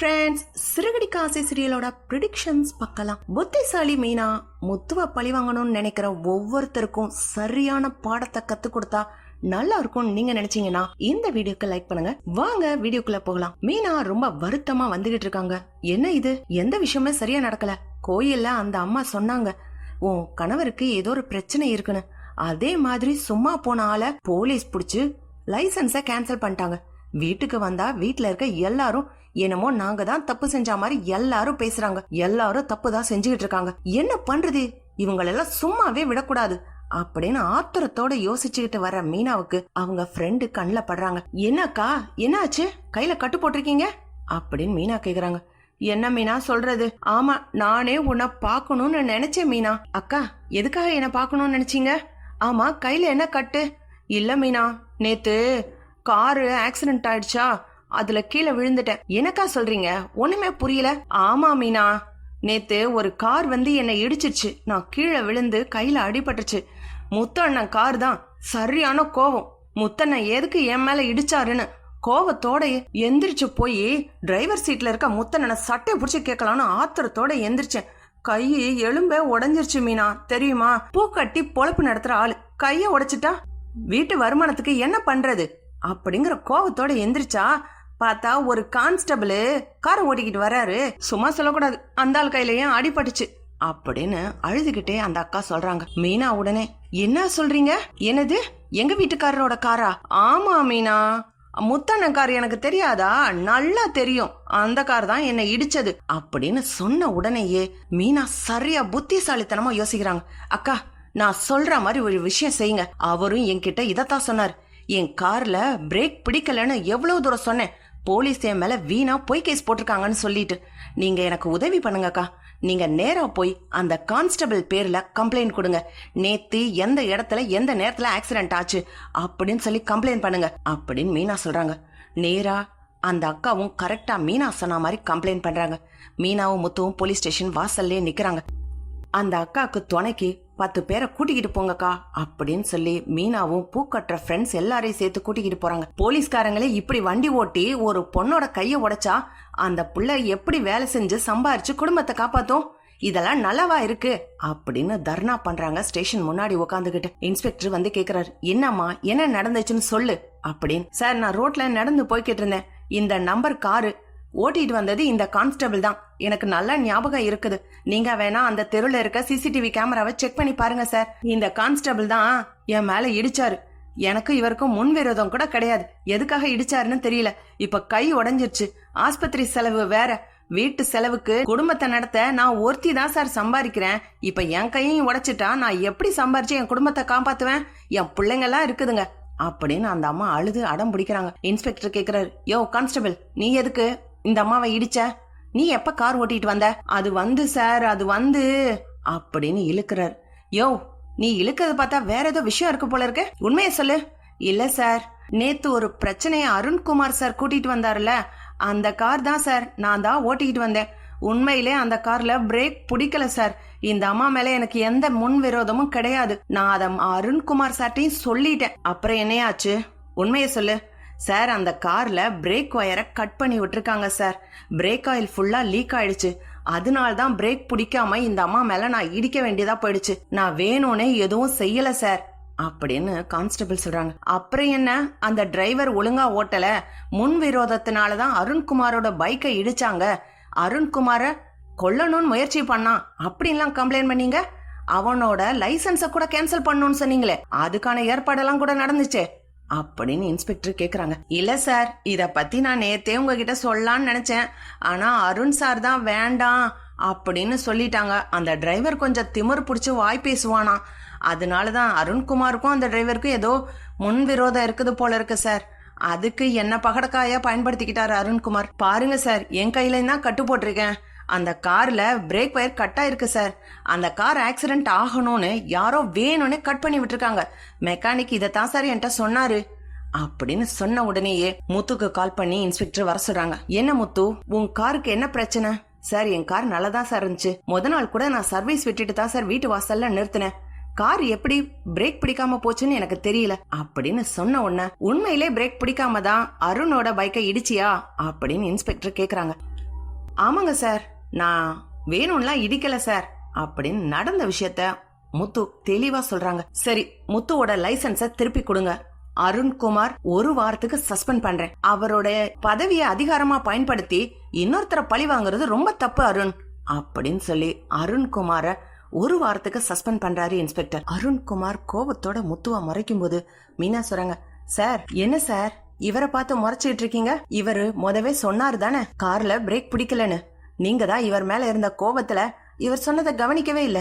Friends சிறுகடி காசை சீரியலோட predictions பார்க்கலாம். புத்திசாலி மீனா முத்துவ பழி வாங்கணும்னு நினைக்கிற ஒவ்வொருத்தருக்கும் சரியான பாடத்தை கத்து கொடுத்தா நல்லா இருக்கும் நீங்க நினைச்சீங்கன்னா இந்த வீடியோக்கு லைக் பண்ணுங்க. வாங்க வீடியோக்குள்ள போகலாம். மீனா ரொம்ப வருத்தமா வந்துகிட்டு இருக்காங்க. என்ன இது? எந்த விஷயமே சரியா நடக்கல. கோயில்ல அந்த அம்மா சொன்னாங்க உன் கணவருக்கு ஏதோ ஒரு பிரச்சனை இருக்குன்னு. அதே மாதிரி சும்மா போன ஆள போலீஸ் பிடிச்சி லைசன்ஸ கேன்சல் பண்ணிட்டாங்க. வீட்டுக்கு வந்தா வீட்டில் இருக்க எல்லாரும் என்னமோ நாங்க தான் தப்பு செஞ்ச மாதிரி எல்லாரும் பேசுறாங்க. எல்லாரும் தப்பு தான் செஞ்சுக்கிட்டு இருக்காங்க. என்ன பண்றது? இவங்களெல்லாம் சும்மாவே விடக்கூடாது. அப்படின்னு ஆத்திரத்தோட யோசிச்சுக்கிட்டு வர மீனாவுக்கு அவங்க ஃப்ரெண்டு கண்ணில் படுறாங்க. என்னக்கா? என்னாச்சு? கையில கட்டு போட்டிருக்கீங்க? அப்படின்னு மீனா கேக்குறாங்க. என்ன மீனா சொல்றது? ஆமா நானே உன்னை பார்க்கணும்னு நினைச்சேன் மீனா. அக்கா எதுக்காக என்ன பார்க்கணும்னு நினைச்சீங்க? ஆமா கையில என்ன கட்டு? இல்ல மீனா நேத்து காரு ஆக்சிடென்ட் ஆயிடுச்சா? அதுல கீழே விழுந்துட்டேன். எனக்கா சொல்றீங்க? ஒண்ணுமே புரியல. ஆமா மீனா. நேத்து ஒரு கார் வந்து என்னை இடிச்சிருச்சு. நான் கீழே விழுந்து கையில அடிபட்டுச்சு முத்தண்ணன் கார் தான். சரியான கோவம். முத்தண்ணன் எதுக்கு என் மேல இடிச்சாருன்னு கோவத்தோட எந்திரிச்சு போய் டிரைவர் சீட்ல இருக்க முத்தண்ணனை சட்டையை பிடிச்சி கேட்கலான்னு ஆத்திரத்தோட எந்திரிச்சேன். கை எலும்பே உடஞ்சிருச்சு மீனா. தெரியுமா? பூ கட்டி பொழப்பு நடத்துற ஆளு. கைய உடைச்சிட்டா? வீட்டு வருமானத்துக்கு என்ன பண்றது? அப்படிங்கிற கோவத்தோட எந்திரிச்சா பார்த்தா ஒரு கான்ஸ்டபிள் காரை ஓட்டிக்கிட்டு வராரு. சும்மா சொல்லக்கூடாது. அந்த ஆள் கையிலயும் அடிபட்டுச்சு அப்படின்னு அழுதுகிட்டே அந்த அக்கா சொல்றாங்க. மீனா உடனே என்ன சொல்றீங்க? என்னது? எங்க வீட்டுக்காரரோட காரா? ஆமா மீனா. முத்தண்ணன் கார் எனக்கு தெரியாதா? நல்லா தெரியும். அந்த கார் தான் என்னை இடிச்சது. அப்படின்னு சொன்ன உடனேயே மீனா சரியா புத்திசாலித்தனமா யோசிக்கிறாங்க. அக்கா நான் சொல்ற மாதிரி ஒரு விஷயம் செய்யுங்க. அவரும் என்கிட்ட இதத்தான் சொன்னார். என் கார்ல பிரேக் பிடிக்கலன்னு எவ்வளவு தூரம் சொன்னேன். போலீஸ் என் மேல வீணா பொய் கேஸ் போட்டிருக்காங்கன்னு சொல்லிட்டு. நீங்க எனக்கு உதவி பண்ணுங்கக்கா. நீங்க நேரா போய் அந்த கான்ஸ்டபிள் பேர்ல கம்ப்ளைண்ட் கொடுங்க. நேத்து எந்த இடத்துல எந்த நேரத்துல ஆக்சிடென்ட் ஆச்சு அப்படின்னு சொல்லி கம்ப்ளைண்ட் பண்ணுங்க அப்படின்னு மீனா சொல்றாங்க. நேரா அந்த அக்காவும் கரெக்டா மீனா சொன்ன மாதிரி கம்ப்ளைண்ட் பண்றாங்க. மீனாவும் முத்துவும் போலீஸ் ஸ்டேஷன் வாசல்லே நிக்கிறாங்க. அந்த அக்காவுக்கு துணைக்கு பத்து பேரை கூட்டிக்கிட்டு போங்கக்கா அப்படின்னு சொல்லி மீனாவும் பூக்கட்டுற ஃப்ரெண்ட்ஸ் எல்லாரையும் சேர்த்து கூட்டிக்கிட்டு போறாங்க. போலீஸ்காரங்களே இப்படி வண்டி ஓட்டி ஒரு பொண்ணோட கையை உடைச்சா அந்த புள்ள எப்படி வேலை செஞ்சு சம்பாரிச்சு குடும்பத்தை காப்பாத்தும்? இதெல்லாம் நல்லவா இருக்கு? அப்படின்னு தர்ணா பண்றாங்க ஸ்டேஷன் முன்னாடி உட்காந்துக்கிட்டு இன்ஸ்பெக்டர் வந்து கேக்குறாரு என்னம்மா என்ன நடந்துச்சுன்னு சொல்லு அப்படின்னு. சார் நான் ரோட்ல நடந்து போய்கிட்டு இருந்தேன். இந்த நம்பர் காரு ஓட்டிட்டு வந்தது இந்த கான்ஸ்டபிள் தான். எனக்கு நல்ல ஞாபகம் இருக்குது. நீங்க வேணா அந்த தெருல இருக்க சிசிடிவி கேமராவை செக் பண்ணி பாருங்க சார். இந்த கான்ஸ்டபிள் தான் என் மேல இடிச்சாரு. எனக்கு இவருக்கும் முன் விரோதம் கூட கிடையாது. எதுக்காக இடிச்சாருன்னு தெரியல. இப்ப கை உடஞ்சிருச்சு. ஆஸ்பத்திரி செலவு வேற. வீட்டு செலவுக்கு குடும்பத்தை நடத்த நான் ஒருத்தி தான் சார் சம்பாதிக்கிறேன். இப்ப என் கையையும் உடைச்சிட்டா நான் எப்படி சம்பாரிச்சு என் குடும்பத்தை காப்பாத்துவேன்? என் பிள்ளைங்கெல்லாம் இருக்குதுங்க. அப்படின்னு அந்த அம்மா அழுது அடம் பிடிக்கிறாங்க. இன்ஸ்பெக்டர் கேக்குறாரு யோ கான்ஸ்டபிள் நீ எதுக்கு இந்த அம்மாவை இடிச்ச? நீ எப்ப கார் ஓட்டிட்டு வந்த? அது வந்து சார் அது வந்து அப்படின்னு இழுக்கிறார். யோ நீ இழுக்கிறத பார்த்தா வேற ஏதோ விஷயம் இருக்கு போல இருக்கு. உண்மையை சொல்லு. இல்ல சார். நேத்து ஒரு பிரச்சனைய அருண்குமார் சார் கூட்டிட்டு வந்தாருல அந்த கார் தான் சார். நான் தான் ஓட்டிக்கிட்டு வந்தேன். உண்மையிலே அந்த கார்ல பிரேக் பிடிக்கல சார். இந்த அம்மா மேல எனக்கு எந்த முன் விரோதமும் கிடையாது. நான் அதை அருண்குமார் சார்ட்டையும் சொல்லிட்டேன். அப்புறம் என்னையாச்சு? உண்மையை சொல்லு. சார் அந்த கார்ல பிரேக் ஒயரை கட் பண்ணி விட்டுருக்காங்க சார் பிரேக் ஆயில் ஃபுல்லா லீக் ஆயிடுச்சு. அதனால தான் பிரேக் பிடிக்காம இந்த அம்மா மேல நான் இடிக்க வேண்டியதா போயிடுச்சு. நான் வேணும்னே எதுவும் செய்யல சார் அப்படின்னு கான்ஸ்டபிள் சொல்றாங்க. அப்புறம் என்ன? அந்த டிரைவர் ஒழுங்கா ஓட்டல. முன் விரோதத்தினால தான் அருண்குமாரோட பைக்கை இடிச்சாங்க. அருண்குமார கொல்லணும்னு முயற்சி பண்ணான். அப்படின்லாம் கம்ப்ளைண்ட் பண்ணீங்க? அவனோட லைசன்ஸ கூட கேன்சல் பண்ணணும்னு சொன்னீங்களே. அதுக்கான ஏற்பாடெல்லாம் கூட நடந்துச்சே. அப்படின்னு இன்ஸ்பெக்டர் கேக்குறாங்க. இல்ல சார் இத பத்தி நான் நேத்தே உங்ககிட்ட சொல்லலாம்னு நினைச்சேன். ஆனா அருண் சார் தான் வேண்டாம் அப்படின்னு சொல்லிட்டாங்க. அந்த டிரைவர் கொஞ்சம் திமிர் பிடிச்சி வாய் பேசுவானா. அதனால தான் அருண்குமாருக்கும் அந்த டிரைவருக்கும் ஏதோ முன் விரோதம் இருக்குது போல இருக்கு சார் அதுக்கு என்ன பகடக்காயா பயன்படுத்திக்கிட்டாரு அருண்குமார். பாருங்க சார் என் கையில தான் கட்டு போட்டிருக்கேன். அந்த கார்ல பிரேக் வயர் கட் ஆயிருக்கு சார் அந்த கார் ஆக்சிடென்ட் ஆகணும்னு யாரோ வேணும்னு கட் பண்ணி விட்டுருக்காங்க. மெக்கானிக் இதைத்தான் சார் என்கிட்ட சொன்னாரு. அப்படின்னு சொன்ன உடனேயே முத்துக்கு கால் பண்ணி இன்ஸ்பெக்டர் வர சொல்றாங்க. என்ன முத்து உன் காருக்கு என்ன பிரச்சனை? சார் என் கார் நல்லதா சார் இருந்துச்சு. முத நாள் கூட நான் சர்வீஸ் விட்டுட்டு தான் சார் வீட்டு வாசல்ல நிறுத்தினேன். கார் எப்படி பிரேக் பிடிக்காம போச்சுன்னு எனக்கு தெரியல. அப்படின்னு சொன்ன உடனே உண்மையிலே பிரேக் பிடிக்காம தான் அருணோட பைக்கை இடிச்சியா? அப்படின்னு இன்ஸ்பெக்டர் கேக்குறாங்க. ஆமாங்க சார் நான் வேணும்லாம் இடிக்கல சார். அப்படின்னு நடந்த விஷயத்த முத்து தெளிவா சொல்றாங்க. சரி முத்துவோட லைசன்ஸ திருப்பி கொடுங்க. அருண்குமார் ஒரு வாரத்துக்கு சஸ்பெண்ட் பண்றேன். அவரோட பதவியை அதிகாரமா பயன்படுத்தி இன்னொருத்தரை பழி வாங்குறது ரொம்ப தப்பு அருண். அப்படின்னு சொல்லி அருண்குமார ஒரு வாரத்துக்கு சஸ்பெண்ட் பண்றாரு இன்ஸ்பெக்டர். அருண்குமார் கோபத்தோட முத்துவா முறைக்கும் போது மீனா சொல்றாங்க சார் என்ன சார்? இவரை பார்த்து முறைச்சிட்டு இருக்கீங்க? இவரு முதவே சொன்னாரு தானே கார்ல பிரேக் பிடிக்கலன்னு. நீங்க தான் இவர் மேல இருந்த கோபத்துல இவர் சொன்னதை கவனிக்கவே இல்ல.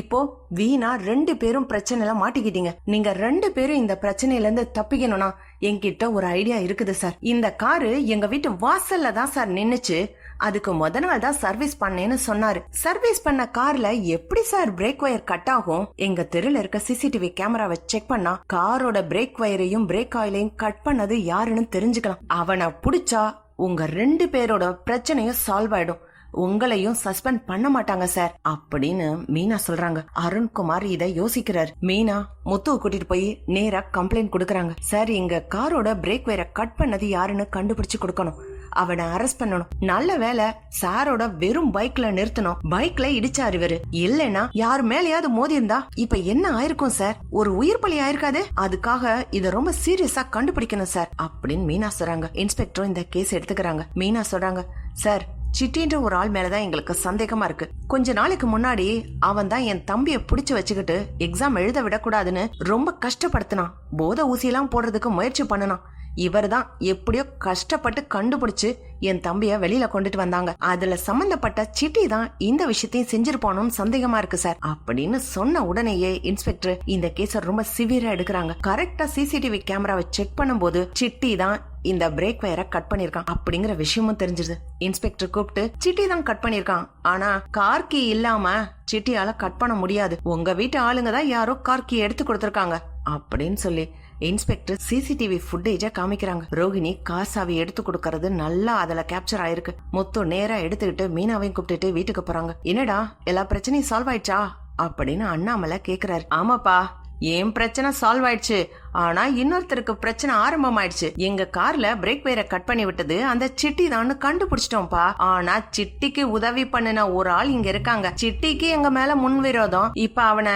இப்போ வீணா ரெண்டு பேரும் பிரச்சனையில மாட்டிக்கிட்டீங்க. நீங்க ரெண்டு பேரும் இந்த பிரச்சனையில இருந்து தப்பிக்கணும்னா என்கிட்ட ஒரு ஐடியா இருக்குது சார். இந்த காரு எங்க வீட்டு வாசல்ல தான் சார் நின்னுச்சு. அதுக்கு முத நாள் தான் சர்வீஸ் பண்ணேன்னு சொன்னாரு. சர்வீஸ் பண்ண கார்ல எப்படி சார் பிரேக் ஒயர் கட் ஆகும்? எங்க தெருல இருக்க சிசிடிவி கேமராவை செக் பண்ணா காரோட பிரேக் ஒயரையும் பிரேக் ஆயிலையும் கட் பண்ணது யாருன்னு தெரிஞ்சுக்கலாம். அவனை புடிச்சா உங்க ரெண்டு பேரோட பிரச்சனையும் சால்வ் ஆயிடும். உங்களையும் சஸ்பெண்ட் பண்ண மாட்டாங்க சார் அப்படின்னு மீனா சொல்றாங்க. அருண்குமார் இத யோசிக்கிறார். மீனா முத்துவை கூட்டிட்டு போய் நேரா கம்ப்ளைண்ட் கொடுக்கறாங்க. சார் எங்க காரோட பிரேக் வேற கட் பண்ணது யாருன்னு கண்டுபிடிச்சு கொடுக்கணும். அவனை அரெஸ்ட் பண்ணணும். நல்ல வேலை சாரோட வெறும் பைக்ல நிறுத்தணும். பைக்ல இடிச்சாரு இவரு. இல்லைன்னா யார் மேலயாவது மோதி இருந்தா இப்ப என்ன ஆயிருக்கும் சார் ஒரு உயிர் பலி ஆயிருக்காது? அதுக்காக இத ரொம்ப சீரியஸா கண்டுபிடிக்கணும் சார் அப்படின்னு மீனா சொல்றாங்க. இன்ஸ்பெக்டரும் இந்த கேஸ் எடுத்துக்கிறாங்க. மீனா சொல்றாங்க சார் சிட்டின்ற ஒரு ஆள் மேலதான் எங்களுக்கு சந்தேகமா இருக்கு. கொஞ்ச நாளைக்கு முன்னாடி அவன் தான் என் தம்பிய புடிச்சு வச்சுக்கிட்டு எக்ஸாம் எழுத விடக்கூடாதுன்னு ரொம்ப கஷ்டப்படுத்தினான். போத ஊசியெல்லாம் போடுறதுக்கு முயற்சி பண்ணனான். இவர் தான் எப்படியோ கஷ்டப்பட்டு கண்டுபிடிச்சு என் தம்பிய வெளியில கொண்டுட்டு வந்தாங்க. அதுல சம்பந்தப்பட்ட சிட்டி தான் இந்த விஷயத்தையும் செஞ்சிருப்பானோன்னு சந்தேகமா இருக்கு சார். அப்படின்னு சொன்ன உடனேயே இன்ஸ்பெக்டர் இந்த கேஸ ரொம்ப சிவியரா எடுக்கிறாங்க. கரெக்டா சிசிடிவி கேமராவை செக் பண்ணும்போது சிட்டி தான் இந்த பிரேக் வயரை கட் பண்ணிருக்கான் அப்படிங்கிற விஷயமும் தெரிஞ்சிருது இன்ஸ்பெக்டர் கூப்பிட்டு சிட்டி தான் கட் பண்ணிருக்கான். ஆனா கார் கீ இல்லாம சிட்டியால கட் பண்ண முடியாது. உங்க வீட்டு ஆளுங்க தான் யாரோ கார் கீ எடுத்து கொடுத்துருக்காங்க. அப்படின்னு சொல்லி இன்ஸ்பெக்டர் சிசிடிவி ஃபுட்டேஜ காமிக்கிறாங்க. ரோஹிணி கார் எடுத்து கொடுக்கறது நல்லா அதுல கேப்சர் ஆயிருக்கு. மொத்தம் நேரா எடுத்துக்கிட்டு மீனாவையும் கூப்பிட்டுட்டு வீட்டுக்கு போறாங்க. என்னடா எல்லா பிரச்சனையும் சால்வ் ஆயிடுச்சா? அப்படின்னு அண்ணாமலை கேக்குறாரு. ஆமாப்பா என் பிரச்சனை சால்வ் ஆயிடுச்சு? ஆனா இன்னொருத்தருக்கு பிரச்சனை ஆரம்பம் ஆயிடுச்சு எங்க கார்ல பிரேக் வேற கட் பண்ணி விட்டது. அந்த சிட்டி தான் கண்டுபிடிச்சிட்டோம்ப்பா. ஆனா சிட்டிக்கு உதவி பண்ணின ஒரு ஆள் இங்க இருக்காங்க. சிட்டிக்கு எங்க மேல முன் விரோதம். இப்ப அவனை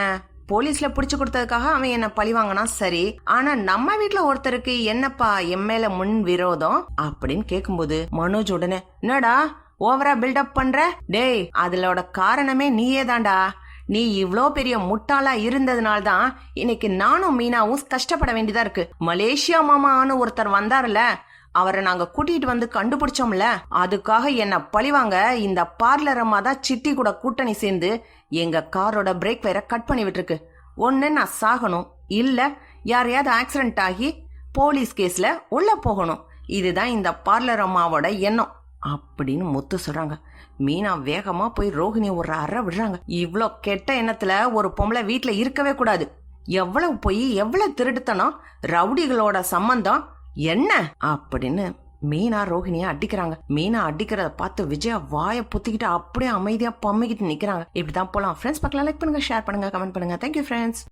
போலீஸ்ல புடிச்சு கொடுத்ததுக்காக அவன் என்ன பழி வாங்கினா சரி. ஆனா நம்ம வீட்டுல ஒருத்தருக்கு என்னப்பா என் மேல முன் விரோதம்? அப்படின்னு கேக்கும்போது மனோஜ் உடனே என்னடா ஓவரா பில்டப் பண்ற? டேய் அதுலோட காரணமே நீயே தான்டா நீ இவ்ளோ பெரிய முட்டாளா இருந்ததுனால தான் இன்னைக்கு நானும் மீனாவும் கஷ்டப்பட வேண்டியதா இருக்கு. மலேசியா மாமான்னு ஒருத்தர் வந்தாருல அவரை நாங்க கூட்டிட்டு வந்து கண்டுபிடிச்சோம்ல அதுக்காக என்ன பழிவாங்க இந்த பார்லர் அம்மா தான் சிட்டி கூட கூட்டணி சேர்ந்து எங்க காரோட பிரேக் வயரை கட் பண்ணி விட்டுருக்கு. ஒன்னு நான் சாகணும் இல்ல யாரையாவது ஆக்சிடென்ட் ஆகி போலீஸ் கேஸ்ல உள்ள போகணும். இதுதான் இந்த பார்லர் அம்மாவோட எண்ணம் அப்படின்னு முத்து சொல்றாங்க. மீனா வேகமா போய் ரோஹிணி ஒரு அற விடுறாங்க. இவ்வளோ கெட்ட எண்ணத்துல ஒரு பொம்பளை வீட்டுல இருக்கவே கூடாது. எவ்வளவு போய் எவ்வளவு திருட்டுத்தனம் ரவுடிகளோட சம்பந்தம் என்ன? அப்படின்னு மீனா ரோஹிணியா அடிக்கிறாங்க. மீனா அடிக்கிறத பார்த்து விஜயா வாயை புத்திக்கிட்டு அப்படியே அமைதியா பம்மிக்கிட்டு நிக்கிறாங்க. இப்படிதான் போலாம். ஃப்ரெண்ட்ஸ் பக்கம் லைக் பண்ணுங்க ஷேர் பண்ணுங்க கமெண்ட் பண்ணுங்க. Thank you friends